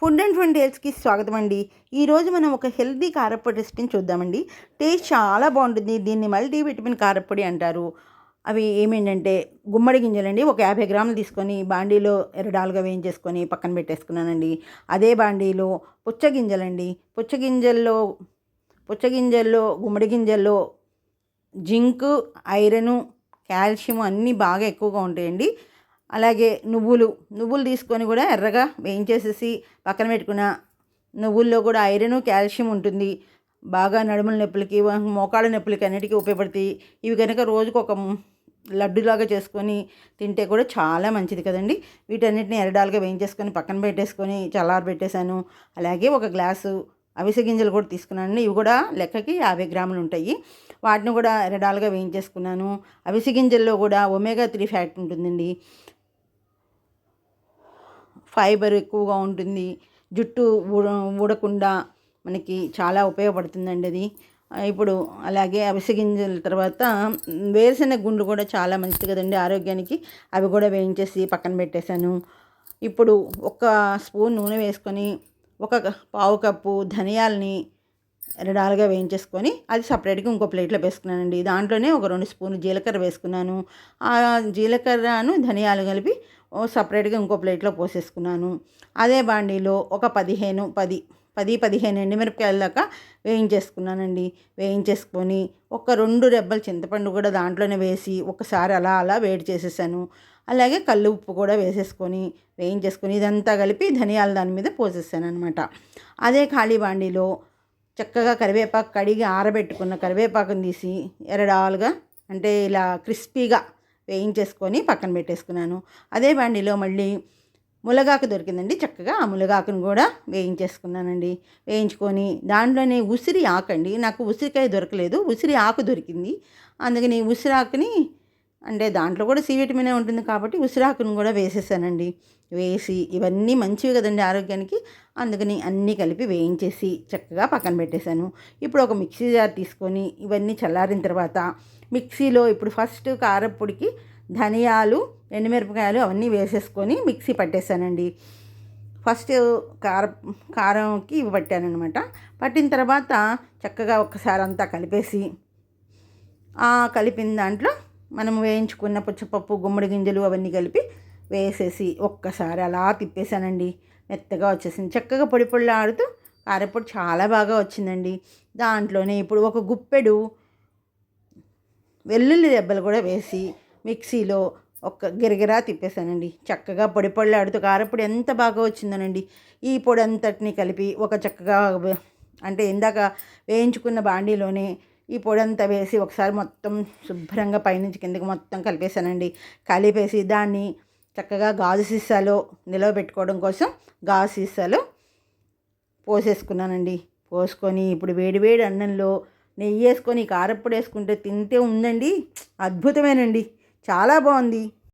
Food and fun టేల్స్కి స్వాగతం అండి ఈరోజు మనం ఒక హెల్తీ కారప్పొడి రెసిపీని చూద్దామండి. టేస్ట్ చాలా బాగుంటుంది. దీన్ని మల్టీ విటమిన్ కారప్పొడి అంటారు. అవి ఏమేంటంటే గుమ్మడి గింజలండి ఒక యాభై గ్రాములు తీసుకొని బాండీలో ఎరడాలుగా వేయించేసుకొని పక్కన పెట్టేసుకున్నానండి. అదే బాండీలో పుచ్చగింజలండి పుచ్చగింజల్లో పుచ్చగింజల్లో గుమ్మడి గింజల్లో జింక్ ఐరను కాల్షియం అన్నీ బాగా ఎక్కువగా ఉంటాయండి. అలాగే నువ్వులు నువ్వులు తీసుకొని కూడా ఎర్రగా వేయించేసేసి పక్కన పెట్టుకున్న నువ్వుల్లో కూడా ఐరన్ కాల్షియం ఉంటుంది. బాగా నడుముల నొప్పులకి మోకాళ్ళ నొప్పులకి అన్నిటికీ ఉపయోగపడతాయి. ఇవి కనుక రోజుకు ఒక లడ్డులాగా చేసుకొని తింటే కూడా చాలా మంచిది కదండి. వీటన్నిటిని ఎరడాలుగా వేయించేసుకొని పక్కన పెట్టేసుకొని చల్లారి పెట్టేశాను. అలాగే ఒక గ్లాసు అవిసె గింజలు కూడా తీసుకున్నాను. ఇవి కూడా లెక్కకి యాభై గ్రాములు ఉంటాయి. వాటిని కూడా ఎరడాలుగా వేయించేసుకున్నాను. అవిసె గింజల్లో కూడా ఒమేగా త్రీ ఫ్యాట్ ఉంటుందండి. ఫైబర్ ఎక్కువగా ఉంటుంది. జుట్టు ఊడ ఊడకుండా మనకి చాలా ఉపయోగపడుతుందండి అది. ఇప్పుడు అలాగే అవిసె గింజల తర్వాత వేరుశెనగ గుండు కూడా చాలా మంచిది కదండి ఆరోగ్యానికి. అవి కూడా వేయించేసి పక్కన పెట్టేశాను. ఇప్పుడు ఒక స్పూన్ నూనె వేసుకొని ఒక పావు కప్పు ధనియాలని రెడాలుగా వేయించేసుకొని అది సపరేట్గా ఇంకో ప్లేట్లో వేసుకున్నానండి. దాంట్లోనే ఒక రెండు స్పూన్లు జీలకర్ర వేసుకున్నాను. ఆ జీలకర్రను ధనియాలు కలిపి సపరేట్గా ఇంకో ప్లేట్లో పోసేసుకున్నాను. అదే బాండీలో ఒక పదిహేను పది పది పదిహేను ఎండుమిరపకాయల దాకా వేయించేసుకున్నానండి. వేయించేసుకొని ఒక రెండు రెబ్బలు చింతపండు కూడా దాంట్లోనే వేసి ఒకసారి అలా అలా వేడి చేసేసాను. అలాగే కళ్ళు ఉప్పు కూడా వేసేసుకొని వేయించేసుకొని ఇదంతా కలిపి ధనియాల దాని మీద పోసేసాను అనమాట అదే ఖాళీ బాండీలో చక్కగా కరివేపాకు కడిగి ఆరబెట్టుకున్న కరివేపాకుని తీసి ఎరడాలుగా అంటే ఇలా క్రిస్పీగా వేయించేసుకొని పక్కన పెట్టేసుకున్నాను. అదే బండిలో మళ్ళీ ములగాకు దొరికిందండి. చక్కగా ఆ ములగాకును కూడా వేయించేసుకున్నానండి. వేయించుకొని దాంట్లోనే ఉసిరి ఆకండి నాకు ఉసిరికాయ దొరకలేదు. ఉసిరి ఆకు దొరికింది. అందుకని ఉసిరి ఆకుని అంటే దాంట్లో కూడా సి విటమినే ఉంటుంది కాబట్టి ఉసిరాకును కూడా వేసేసానండి. వేసి ఇవన్నీ మంచివి కదండి ఆరోగ్యానికి. అందుకని అన్నీ కలిపి వేయించేసి చక్కగా పక్కన పెట్టేశాను. ఇప్పుడు ఒక మిక్సీ జార్ తీసుకొని ఇవన్నీ చల్లారిన తర్వాత మిక్సీలో ఇప్పుడు ఫస్ట్ కారప్పొడికి ధనియాలు ఎండుమిరపకాయలు అవన్నీ వేసేసుకొని మిక్సీ పట్టేశానండి. ఫస్ట్ కార కారంకి ఇవి పట్టానమాట పట్టిన తర్వాత చక్కగా ఒక్కసారి అంతా కలిపేసి కలిపిన దాంట్లో మనం వేయించుకున్న పుచ్చపప్పు గుమ్మడి గింజలు అవన్నీ కలిపి వేసేసి ఒక్కసారి అలా తిప్పేశానండి. మెత్తగా వచ్చేసింది. చక్కగా పొడి పొడి ఆడుతూ కారపొడి చాలా బాగా వచ్చిందండి. దాంట్లోనే ఇప్పుడు ఒక గుప్పెడు వెల్లుల్లి దెబ్బలు కూడా వేసి మిక్సీలో ఒక గిరగిరా తిప్పేశానండి. చక్కగా పొడి పొళ్ళాడుతూ కారపొడి ఎంత బాగా వచ్చిందనండి. ఈ పొడి అంతటిని కలిపి ఒక చక్కగా అంటే ఇందాక వేయించుకున్న బాండీలోనే ఈ పొడి అంతా వేసి ఒకసారి మొత్తం శుభ్రంగా పైనుంచి కిందకి మొత్తం కలిపేశానండి. కలిపేసి దాన్ని చక్కగా గాజు సీసాలో నిలవబెట్టుకోవడం కోసం గాజు సీసాలో పోసేసుకున్నానండి. పోసుకొని ఇప్పుడు వేడివేడి అన్నంలో నెయ్యి వేసుకొని కారప్పుడు వేసుకుంటే తింటే ఉందండి. అద్భుతమేనండి. చాలా బాగుంది.